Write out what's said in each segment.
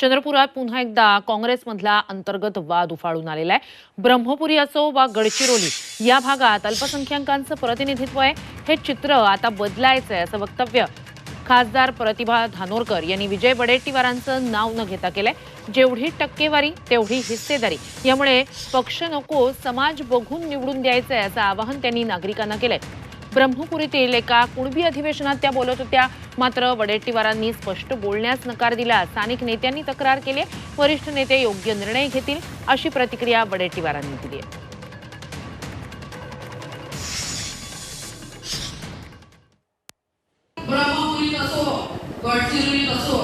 चंद्रपुरात पुन्हा एकदा काँग्रेसमधला अंतर्गत वाद उफाळून आलेला आहे. ब्रह्मपुरी असो वा गडचिरोली या भागात अल्पसंख्याकांचं प्रतिनिधित्व आहे. हे चित्र आता बदलायचं आहे असं वक्तव्य खासदार प्रतिभा धानोरकर यांनी विजय वडेट्टीवारांचं नाव न घेता केलंय. जेवढी टक्केवारी तेवढी हिस्सेदारी. यामुळे पक्ष नको समाज बघून निवडून द्यायचं आहे असं आवाहन त्यांनी नागरिकांना केलंय. ब्रह्मपुरीतील एका कुणबी अधिवेशनात त्या बोलत होत्या. मात्र वडेट्टीवारांनी स्पष्ट बोलण्यास नकार दिला. स्थानिक नेत्यांनी तक्रार केली. वरिष्ठ नेते योग्य निर्णय घेतील अशी प्रतिक्रिया वडेट्टीवारांनी दिली. आहे गडचिरोलीत असो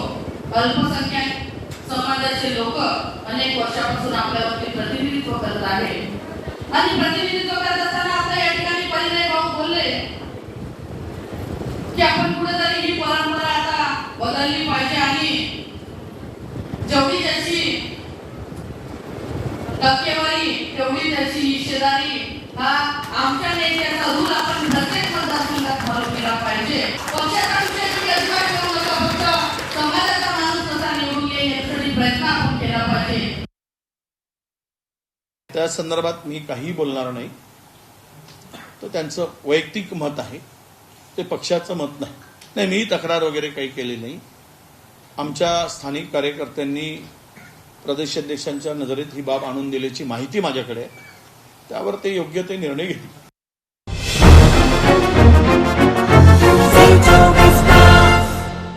अल्पसंख्याक समाजाचे लोक अनेक वर्षापासून आपल्यावरती प्रतिनिधित्व करत आहे आणि प्रतिनिधी की आपण कुठेतरी ही परंपरा आता बदलली पाहिजे आणि जेवढी त्याची टक्केवारी तेवढी त्याची हिस्सेदारी हा आमच्या नेत्याचा रूल आपण प्रत्येक मतदारसंघात फॉलो केला पाहिजे. पक्षाचा विषय तुम्ही अजिबात करू नका. फक्त समाजाचा माणूस कसा निवडून येईल यासाठी प्रयत्न आपण केला पाहिजे. त्या संदर्भात मी काही बोलणार नाही. तर त्यांचं वैयक्तिक मत आहे. ते पक्षाचं मत नाही. नाही मी तक्रार वगैरे काही केली नाही. आमच्या स्थानिक कार्यकर्त्यांनी प्रदेशाध्यक्षांच्या नजरेत ही बाब आणून दिल्याची माहिती माझ्याकडे आहे. त्यावर ते योग्य ते निर्णय घेतील.